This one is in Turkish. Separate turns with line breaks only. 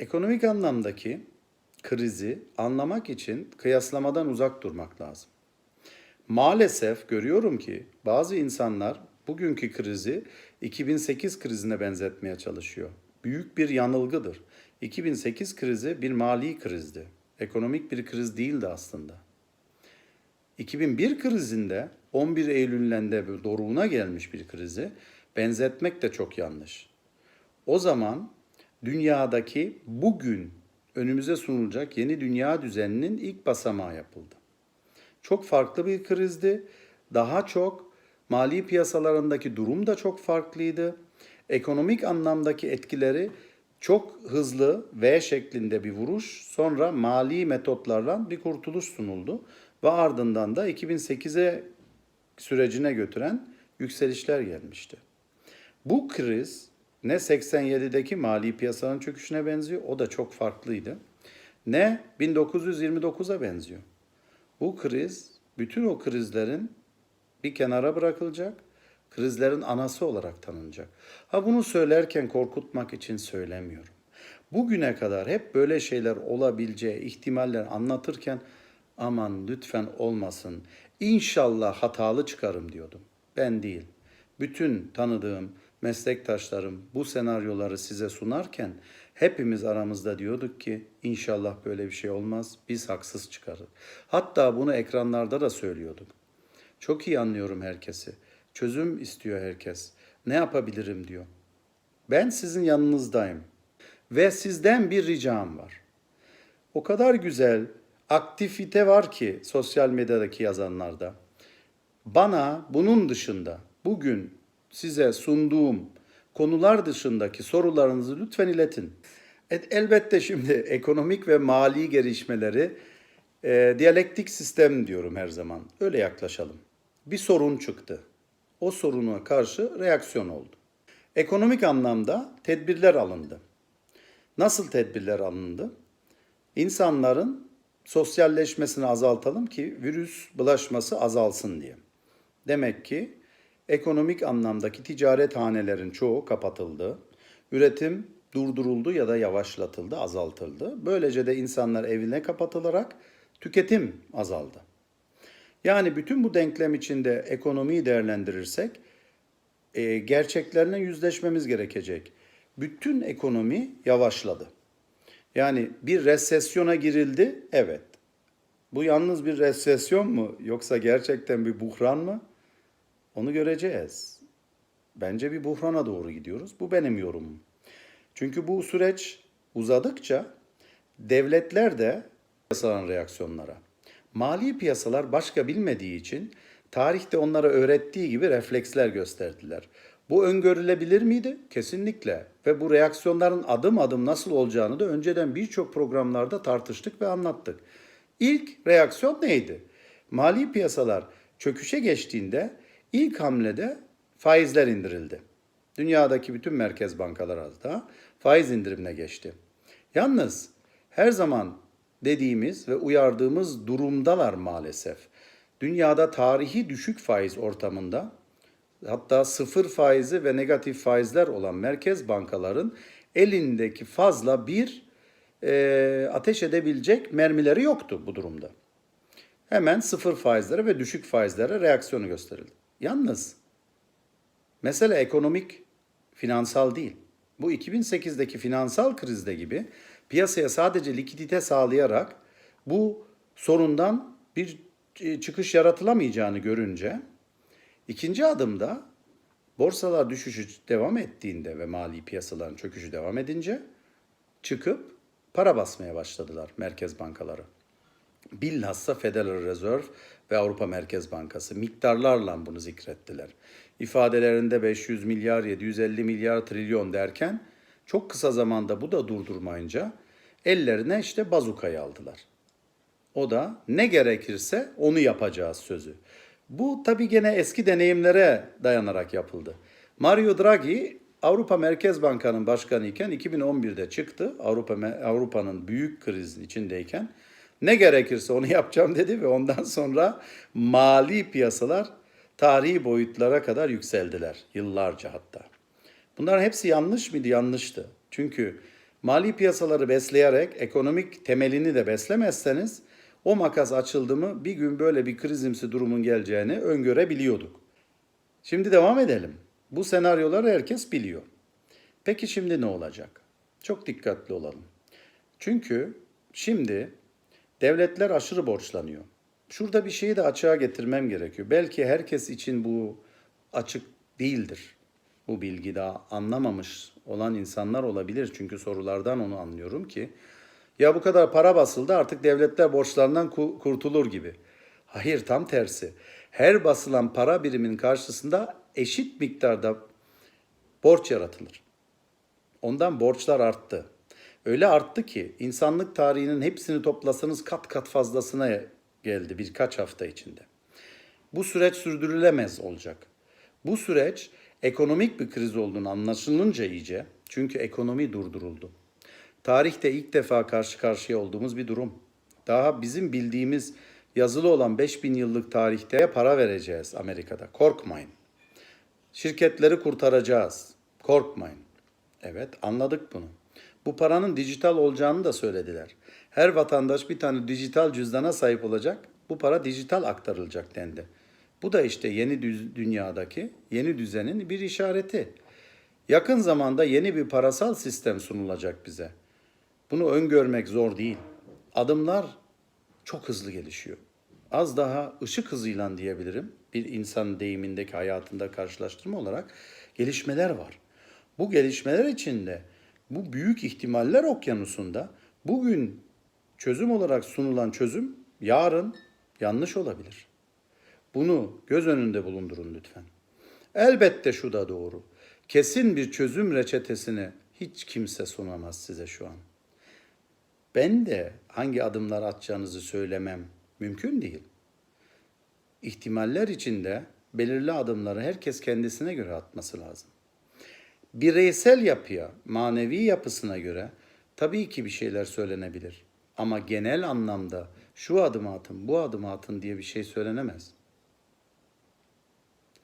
Ekonomik anlamdaki krizi anlamak için kıyaslamadan uzak durmak lazım. Maalesef görüyorum ki bazı insanlar bugünkü krizi 2008 krizine benzetmeye çalışıyor. Büyük bir yanılgıdır. 2008 krizi bir mali krizdi. Ekonomik bir kriz değildi aslında. 2001 krizinde 11 Eylül'ünde bir doruğuna gelmiş bir krizi benzetmek de çok yanlış. O zaman dünyadaki bugün önümüze sunulacak yeni dünya düzeninin ilk basamağı yapıldı. Çok farklı bir krizdi. Daha çok mali piyasalarındaki durum da çok farklıydı. Ekonomik anlamdaki etkileri çok hızlı V şeklinde bir vuruş, sonra mali metotlardan bir kurtuluş sunuldu ve ardından da 2008'e sürecine götüren yükselişler gelmişti. Bu kriz ne 87'deki mali piyasanın çöküşüne benziyor, o da çok farklıydı. Ne 1929'a benziyor. Bu kriz bütün o krizlerin bir kenara bırakılacak, krizlerin anası olarak tanınacak. Ha bunu söylerken korkutmak için söylemiyorum. Bugüne kadar hep böyle şeyler olabileceği ihtimaller anlatırken aman lütfen olmasın. İnşallah hatalı çıkarım diyordum. Ben değil. Bütün tanıdığım meslektaşlarım bu senaryoları size sunarken hepimiz aramızda diyorduk ki inşallah böyle bir şey olmaz. Biz haksız çıkarız. Hatta bunu ekranlarda da söylüyorduk. Çok iyi anlıyorum herkesi. Çözüm istiyor herkes. Ne yapabilirim diyor. Ben sizin yanınızdayım. Ve sizden bir ricam var. O kadar güzel aktivite var ki sosyal medyadaki yazanlarda. Bana bunun dışında bugün size sunduğum konular dışındaki sorularınızı lütfen iletin. Et, elbette şimdi ekonomik ve mali gelişmeleri e, diyalektik sistem diyorum her zaman. Öyle yaklaşalım. Bir sorun çıktı. O soruna karşı reaksiyon oldu. Ekonomik anlamda tedbirler alındı. Nasıl tedbirler alındı? İnsanların sosyalleşmesini azaltalım ki virüs bulaşması azalsın diye. Demek ki ekonomik anlamdaki ticaret hanelerin çoğu kapatıldı. Üretim durduruldu ya da yavaşlatıldı, azaltıldı. Böylece de insanlar evine kapatılarak tüketim azaldı. Yani bütün bu denklem içinde ekonomiyi değerlendirirsek e, gerçeklerine yüzleşmemiz gerekecek. Bütün ekonomi yavaşladı. Yani bir resesyona girildi, evet. Bu yalnız bir resesyon mu yoksa gerçekten bir buhran mı? Onu göreceğiz. Bence bir buhrana doğru gidiyoruz. Bu benim yorumum. Çünkü bu süreç uzadıkça devletler de piyasaların reaksiyonlara. Mali piyasalar başka bilmediği için tarihte onlara öğrettiği gibi refleksler gösterdiler. Bu öngörülebilir miydi? Kesinlikle. Ve bu reaksiyonların adım adım nasıl olacağını da önceden birçok programlarda tartıştık ve anlattık. İlk reaksiyon neydi? Mali piyasalar çöküşe geçtiğinde ilk hamlede faizler indirildi. Dünyadaki bütün merkez bankaları da faiz indirimine geçti. Yalnız her zaman dediğimiz ve uyardığımız durumdalar maalesef. Dünyada tarihi düşük faiz ortamında hatta sıfır faizi ve negatif faizler olan merkez bankaların elindeki fazla bir e, ateş edebilecek mermileri yoktu bu durumda. Hemen sıfır faizlere ve düşük faizlere reaksiyonu gösterildi. Yalnız mesele ekonomik, finansal değil. Bu 2008'deki finansal krizde gibi piyasaya sadece likidite sağlayarak bu sorundan bir e, çıkış yaratılamayacağını görünce ikinci adımda borsalar düşüşü devam ettiğinde ve mali piyasaların çöküşü devam edince çıkıp para basmaya başladılar merkez bankaları. Bilhassa Federal Reserve ve Avrupa Merkez Bankası miktarlarla bunu zikrettiler. İfadelerinde 500 milyar, 750 milyar, trilyon derken çok kısa zamanda bu da durdurmayınca ellerine işte bazukayı aldılar. O da ne gerekirse onu yapacağız sözü. Bu tabii gene eski deneyimlere dayanarak yapıldı. Mario Draghi Avrupa Merkez Bankası'nın başkanı iken 2011'de çıktı. Avrupa Avrupa'nın büyük krizin içindeyken ne gerekirse onu yapacağım dedi ve ondan sonra mali piyasalar tarihi boyutlara kadar yükseldiler. Yıllarca hatta. Bunların hepsi yanlış mıydı? Yanlıştı. Çünkü Mali piyasaları besleyerek ekonomik temelini de beslemezseniz o makas açıldı mı bir gün böyle bir krizimsi durumun geleceğini öngörebiliyorduk. Şimdi devam edelim. Bu senaryoları herkes biliyor. Peki şimdi ne olacak? Çok dikkatli olalım. Çünkü şimdi devletler aşırı borçlanıyor. Şurada bir şeyi de açığa getirmem gerekiyor. Belki herkes için bu açık değildir. Bu bilgi daha anlamamış olan insanlar olabilir. Çünkü sorulardan onu anlıyorum ki ya bu kadar para basıldı artık devletler borçlarından ku- kurtulur gibi. Hayır tam tersi. Her basılan para biriminin karşısında eşit miktarda borç yaratılır. Ondan borçlar arttı. Öyle arttı ki insanlık tarihinin hepsini toplasanız kat kat fazlasına geldi birkaç hafta içinde. Bu süreç sürdürülemez olacak. Bu süreç ekonomik bir kriz olduğunu anlaşılınca iyice çünkü ekonomi durduruldu. Tarihte ilk defa karşı karşıya olduğumuz bir durum. Daha bizim bildiğimiz yazılı olan 5000 yıllık tarihte para vereceğiz Amerika'da. Korkmayın. Şirketleri kurtaracağız. Korkmayın. Evet anladık bunu. Bu paranın dijital olacağını da söylediler. Her vatandaş bir tane dijital cüzdana sahip olacak. Bu para dijital aktarılacak dendi. Bu da işte yeni dünyadaki yeni düzenin bir işareti. Yakın zamanda yeni bir parasal sistem sunulacak bize. Bunu öngörmek zor değil. Adımlar çok hızlı gelişiyor. Az daha ışık hızıyla diyebilirim. Bir insan deyimindeki hayatında karşılaştırma olarak gelişmeler var. Bu gelişmeler içinde bu büyük ihtimaller okyanusunda bugün çözüm olarak sunulan çözüm yarın yanlış olabilir. Bunu göz önünde bulundurun lütfen. Elbette şu da doğru. Kesin bir çözüm reçetesini hiç kimse sunamaz size şu an. Ben de hangi adımlar atacağınızı söylemem mümkün değil. İhtimaller içinde belirli adımları herkes kendisine göre atması lazım. Bireysel yapıya, manevi yapısına göre tabii ki bir şeyler söylenebilir. Ama genel anlamda şu adımı atın, bu adımı atın diye bir şey söylenemez.